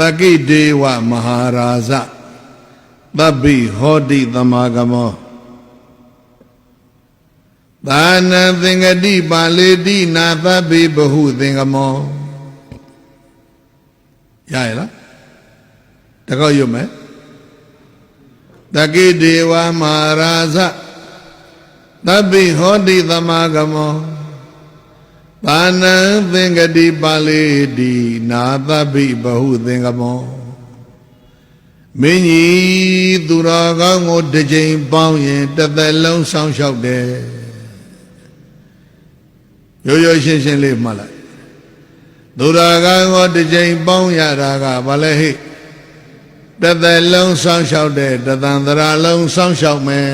တကိဒေဝမဟာရာဇသဗ္ဗိဟောတိသမာဂမောသာနံသင်္ကတိပါလေတိနာသဗ္ဗိဘဟုသင်္ကမောရရလားတကောက်ရွတ်မယ်တကိဒေဝမဟာရာဇသဗ္ဗိဟောတိသမာဂမော ပါဏံသင်္ကတိပါလေတိနာသဗ္ဗိဘဟုသင်္ကမောမင်းကြီးသူတော်ကောင်းကိုတစ်ချိန်ပေါင်းရင်တစ်သက်လုံးစောင့်ရှောက်တယ်ရိုးရိုးရှင်းရှင်းလေးမှတ်လိုက်သူတော်ကောင်းကိုတစ်ချိန်ပေါင်းရတာကဘာလဲဟိတစ်သက်လုံးစောင့်ရှောက်တယ်တသံတရာလုံးစောင့်ရှောက်မယ်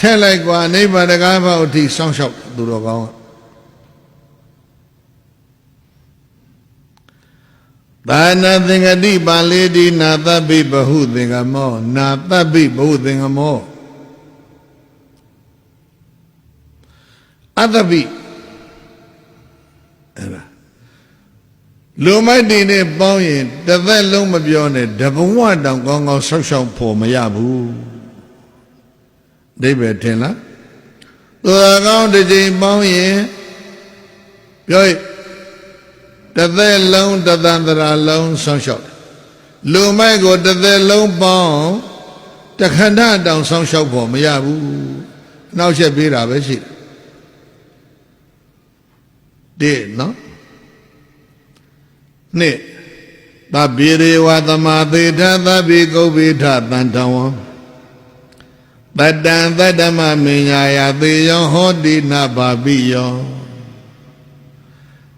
ထဲ့လိုက်กว่าနိဗ္ဗာန်တကားဘောက်အထိစောင့်ရှောက်သူတော်ကောင်းကသာနာသင်္ကတိပါလေတိနာတပ္ပိဘဟုသင်္ကမောနာတပ္ပိဘဟုသင်္ကမောအတ္တပိအဲ့ဒါလူမိုက်တင်နဲ့ပေါင်းရင်တစ်သက်လုံးမပြောနဲ့တဘဝတောင်ကောင်းကောင်းဆောက်ရှောက်ဖို့မရဘူး ဒိဗေထင်လားသူတော်ကောင်းတစ်ချိန်ပေါင်းရင်ပြောရတစ်သက်လုံးတသန္တရာလုံးဆောင်းလျှောက်တယ်လူမိုက်ကိုတစ်သက်လုံးပေါင်းတခဏတောင်ဆောင်းလျှောက်ဖို့မရဘူးနောက်ချက်ပေးတာပဲရှိတယ်တဲ့နော်နှစ်သဗ္ဗေရေဝသမာသေထသဗ္ဗေကုဗ္ဗေထတန်တဝံ တတံတတ္တမမင်ညာယသေယောဟောတိနဘာပိယော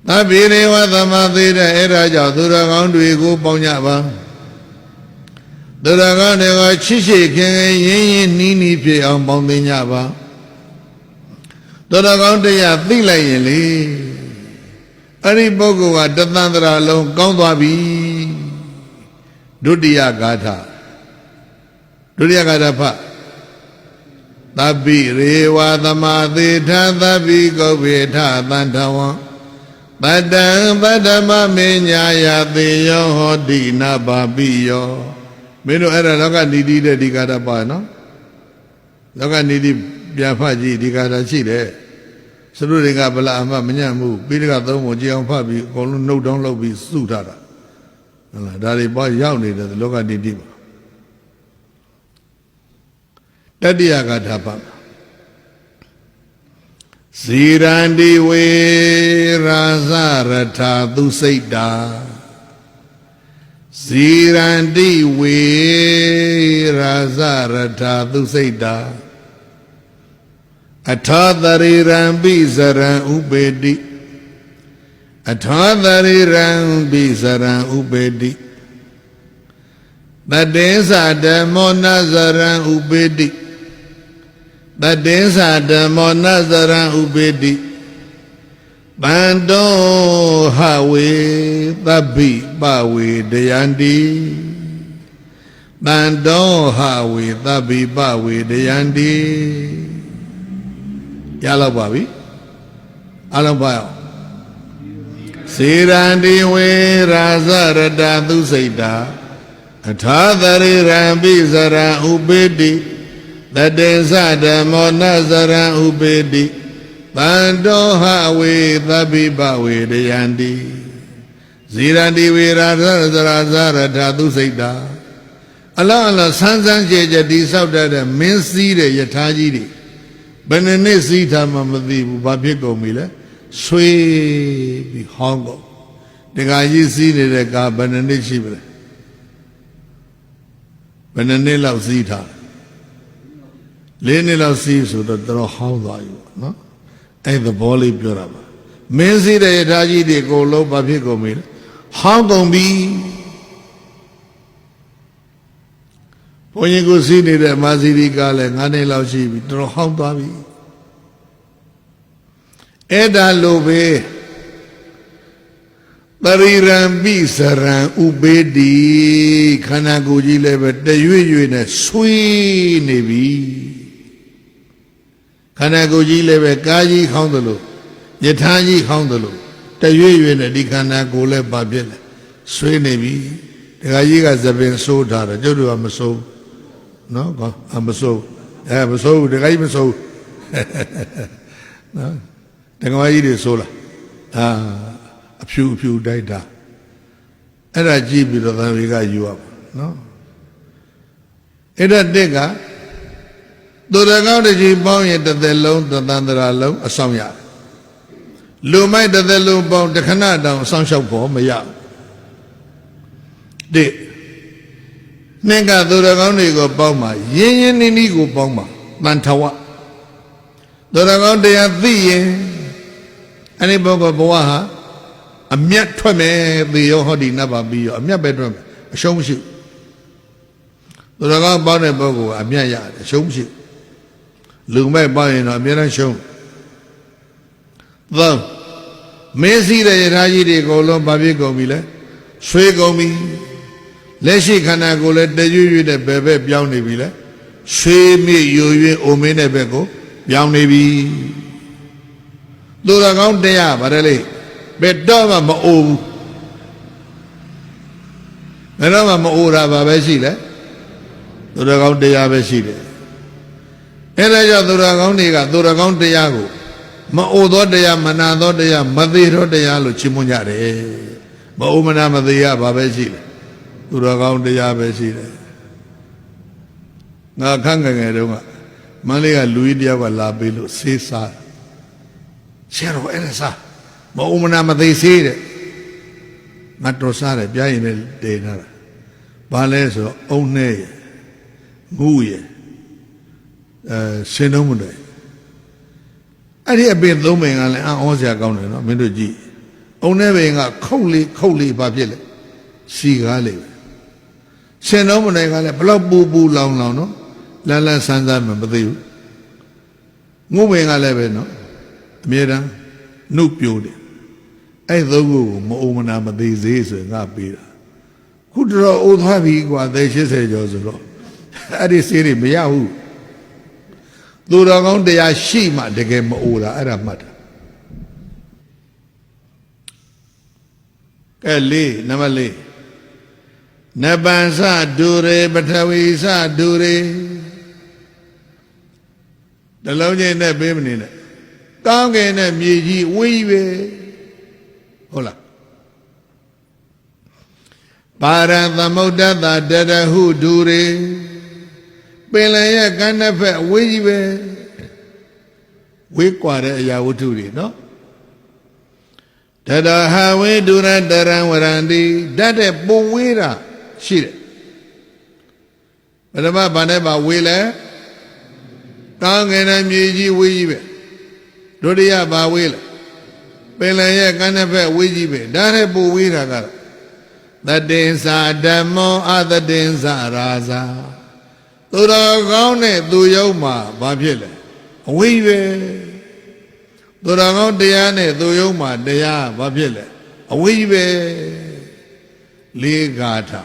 သဗ္ဗေရေဝသမာသေထအဲ့ဒါကြောင့်သူတော်ကောင်းတွေကိုပေါင်းကြပါသူတော်ကောင်းတွေကချစ်ရှိခင်ခင်ရင်းရင်းနီးနီးဖြစ်အောင်ပေါင်းသိကြပါသူတော်ကောင်းတရားသိလိုက်ရင်လေအဲ့ဒီပုဂ္ဂိုလ်ကတသန္တရာလုံးကောင်းသွားပြီဒုတိယဂါထာဒုတိယဂါထာဖ သဗ္ဗိရေဝသမာသေထသဗ္ဗိကုဗ္ဗေထသန္တဝံပတ္တံပတ္တမမေညာယသေယောဟောတိနဘာပိယောမင်းတို့အဲ့ဒါလောကနိတိတဲ့ဒီဂါထာပါနော်လောကနိတိပြန်ဖတ်ကြည့်ဒီဂါထာရှိတယ်စရုတွေကဗလာအမမညံ့မှုပိဋကသုံးပုံကြည်အောင်ဖတ်ပြီးအကုန်လုံးနှုတ်တောင်းလုပ်ပြီးစုထားတာဟုတ်လားဒါတွေပေါ့ရောက်နေတယ်လောကတိတိပါ တတိယကထာပါဇီရန္တိဝေရာဇရထာသူစိတ်တာဇီရန္တိဝေရာဇရထာသူစိတ်တာအထာတရိရံပိစရံဥပေတိအထာတရိရံပိစရံဥပေတိတတေသဓမ္မောနဇရံဥပေတိ တတေသဓမ္မောနဇရံဥပေတိတန်တောဟဝေသဗ္ဗိပဝေတယန္တိတန်တောဟဝေသဗ္ဗိပဝေတယန္တိရတော့ပါပြီအလုံးပါအောင်စေရန္တိဝေရာဇရတသုစိတ်တာအထာသရိရံပိစရံဥပေတိ တတေသဓမ္မောနဇရံဥပေတိတန်တောဟဝေသဗ္ဗိပဝေတယန္တိဇီရန္တိဝေရာဇရဇရာဇရတသုစိတ်တာအလောအလောဆန်းဆန်းကြဲကြဲတိဆောက်တတ်တဲ့မင်းစည်းတဲ့ယထာကြီးတွေဘယ်နှစ်နှစ်စီးထားမှမသိဘူးဘာဖြစ်ကုန်ပြီလဲဆွေးပြီးဟောင်းကုန်တခါကြီးစီးနေတဲ့ကာဘယ်နှစ်နှစ်ရှိပြီလဲဘယ်နှစ်နှစ်လောက်စီးထား လေးနှစ်လောက်စီးဆိုတော့တော်ဟောင်းသွားပြီပေါ့နော်အဲ့သဘောလေးပြောတာပါမင်းစီးတဲ့ယထာကြီးတွေကိုလုံးဘာဖြစ်ကုန်ပြီလဲဟောင်းကုန်ပြီဘုန်းကြီးကိုစီးနေတဲ့မာစီရီကလည်း9နှစ်လောက်ရှိပြီတော်တော်ဟောင်းသွားပြီအဲ့ဒါလိုပဲပရိရံပိစရံဥပေတိခန္ဓာကိုယ်ကြီးလည်းပဲတရွေ့ရွေ့နဲ့ဆွေးနေပြီ ခန္ဓာကိုယ်ကြီးလည်းပဲကားကြီးခေါင်းသလိုယထာကြီးခေါင်းသလိုတရွေ့ရွေ့နဲ့ဒီခန္ဓာကိုယ်လည်းဘာဖြစ်လဲဆွေးနေပြီဒကာကြီးကသပင်ဆိုးထားတယ်ကျုပ်တို့ကမဆိုးဘူးနော်ကောအမဆိုးဘူးအဲမဆိုးဘူးဒကာကြီးမဆိုးဘူးနော်ဒကာမကြီးတွေဆိုးလားအာအဖြူအဖြူတိုက်တာအဲ့ဒါကြည့်ပြီးတော့သံဝေကယူရပါနော်အဲ့ဒါတက်က သူရကောင်းတစ်ကြီးပေါင်းရင်တစ်သက်လုံးသတန္တရာလုံးအဆောင်ရတယ်လူမိုက်တစ်သက်လုံးပေါင်းတစ်ခဏတောင်အဆောင်လျှောက်ဖို့မရဘူးတဲ့နှင်္ကသူရကောင်းတွေကိုပေါင်းပါရင်းရင်းနှီးနှီးကိုပေါင်းပါတန်ထဝသူရကောင်းတရားသိရင်အဲ့ဒီပုဂ္ဂိုလ်ဘဝဟာအမျက်ထွက်မယ်သေရောဟောဒီနတ်ပါပြီးရောအမျက်ပဲထွက်မယ်အရှုံးမရှိဘူးသူရကောင်းပေါင်းတဲ့ပုဂ္ဂိုလ်ကအမျက်ရတယ်အရှုံးမရှိဘူး လူမိုက်ပေါင်းရင်တော့အများနဲ့ရှုံးသောမင်းစည်းတဲ့ယထာကြီးတွေအကုန်လုံးဗာပြစ်ကုန်ပြီလဲဆွေးကုန်ပြီလက်ရှိခန္ဓာကိုယ်လည်းတရွရွတဲ့ဘယ်ဘက်ပြောင်းနေပြီလဲဆွေးမြေ့ယိုယွင်းအိုမင်းတဲ့ဘက်ကိုပြောင်းနေပြီသူတော်ကောင်းတရားဗါတယ်လေဘယ်တော့မှမအိုဘူးဘယ်တော့မှမအိုတာဘာပဲရှိလဲသူတော်ကောင်းတရားပဲရှိတယ် အဲ့ဒါကြောင့်သူတော်ကောင်းတွေကသူတော်ကောင်းတရားကိုမအိုသောတရားမနာသောတရားမသေးသောတရားလို့ချီးမွမ်းကြတယ်မအိုမနာမသေးရဘာပဲရှိလဲသူတော်ကောင်းတရားပဲရှိတယ်ငါခန့်ငယ်ငယ်တုန်းကမန္တလေးကလူကြီးတယောက်ကလာပေးလို့ဆေးစားဆရာတော်အဲ့ဒါစားမအိုမနာမသေးဆေးတဲ့ငါတော်စားတယ်ပြားရင်လည်းတေးထားတာဘာလဲဆိုတော့အုံနဲ့ရယ်ငူးရယ် အဲရှင်းတော့မတယ်အဲ့ဒီအပင်သုံးပင်ကလည်းအံ့ဩစရာကောင်းတယ်နော်မင်းတို့ကြည့်အုံနဲ့ပင်ကခုတ်လေးခုတ်လေးဘာဖြစ်လဲစီကားလေးပဲရှင်းတော့မတယ်ကလည်းဘလောက်ပူပူလောင်လောင်နော်လန်းလန်းဆန်းဆန်းမမသိဘူးငုတ်ပင်ကလည်းပဲနော်အမြဲတမ်းနှုတ်ပြိုးတယ်အဲ့သုံးခုကိုမအုံမနာမသေးသေးဆိုရင်ငါပေးတာခုတော့အိုးသွားပြီကွာသေ80ကျော်ဆိုတော့အဲ့ဒီစေးတွေမရဘူး သူတော်ကောင်းတရားရှိမှတကယ်မအိုတာအဲ့ဒါမှတ်တာကဲလေးနံပါတ်လေးနပန်စဒူရေပထဝီစဒူရေတလုံးချင်းနဲ့ပေးမနေနဲ့ကောင်းကင်နဲ့မြေကြီးဝေးပဲဟုတ်လားပါရသမုဒ္ဒတတရဟုဒူရေ ပင်လယ်ရဲ့ကမ်းတစ်ဖက်အဝေးကြီးပဲဝေးကွာတဲ့အရာဝတ္ထုတွေနော်တတဟာဝေဒုရတရံဝရံတိဓာတ်တဲ့ပုံဝေးတာရှိတယ်ပထမဘာနဲ့ပါဝေးလဲတောင်းငယ်နဲ့မြေကြီးဝေးကြီးပဲဒုတိယဘာဝေးလဲပင်လယ်ရဲ့ကမ်းတစ်ဖက်ဝေးကြီးပဲဓာတ်တဲ့ပုံဝေးတာကသတ္တင်္စာဓမ္မောအသတ္တင်္စာရာဇာ သူတော်ကောင်းတဲ့သူယုံမှာဘာဖြစ်လဲအဝိပဲသူတော်ကောင်းတရားနဲ့သူယုံမှာတရားဘာဖြစ်လဲအဝိပဲလေးဂါထာ